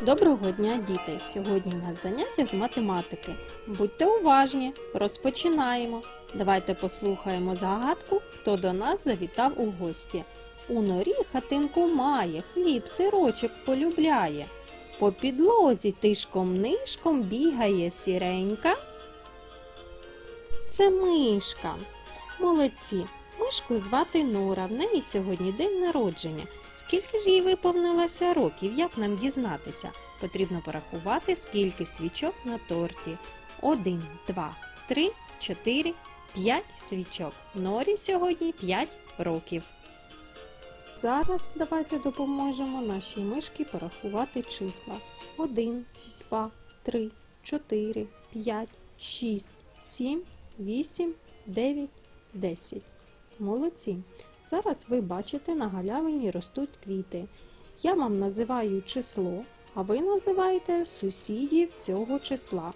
Доброго дня, діти! Сьогодні у нас заняття з математики. Будьте уважні, розпочинаємо. Давайте послухаємо загадку, хто до нас завітав у гості. У норі хатинку має, хліб, сирочок полюбляє. По підлозі тишком-нишком бігає сіренька. Це мишка. Молодці. Мишку звати Нора. В неї сьогодні день народження. Скільки ж їй виповнилося років? Як нам дізнатися? Потрібно порахувати, скільки свічок на торті. Один, два, три, чотири, п'ять свічок. Норі сьогодні п'ять років. Зараз давайте допоможемо нашій мишці порахувати числа. Один, два, три, чотири, п'ять, шість, сім, вісім, дев'ять, десять. Молодці. Зараз ви бачите, на галявині ростуть квіти. Я вам називаю число, а ви називаєте сусідів цього числа.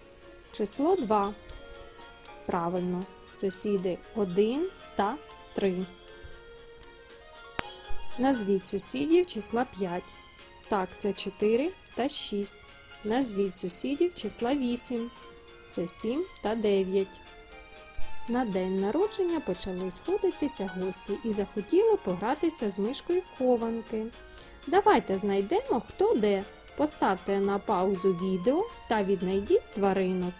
Число 2. Правильно. Сусіди 1 та 3. Назвіть сусідів числа 5. Так, це 4 та 6. Назвіть сусідів числа 8. Це 7 та 9. На день народження почали сходитися гості і захотіли погратися з мишкою в хованки. Давайте знайдемо, хто де. Поставте на паузу відео та віднайдіть тваринок.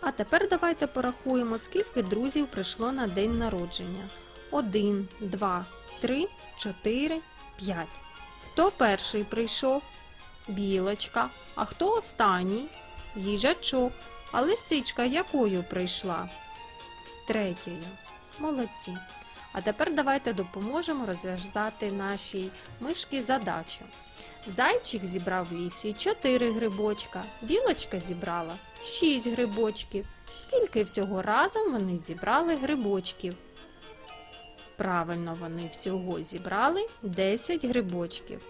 А тепер давайте порахуємо, скільки друзів прийшло на день народження. Один, два, три, чотири, п'ять. Хто перший прийшов? Білочка. А хто останній? Їжачок. А лисичка якою прийшла? Третьою. Молодці. А тепер давайте допоможемо розв'язати нашій мишки задачу. Зайчик зібрав в лісі 4 грибочка, білочка зібрала 6 грибочків. Скільки всього разом вони зібрали грибочків? Правильно, вони всього зібрали 10 грибочків.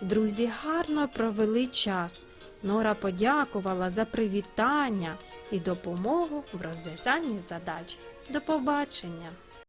Друзі гарно провели час. Нора подякувала за привітання і допомогу в розв'язанні задач. До побачення!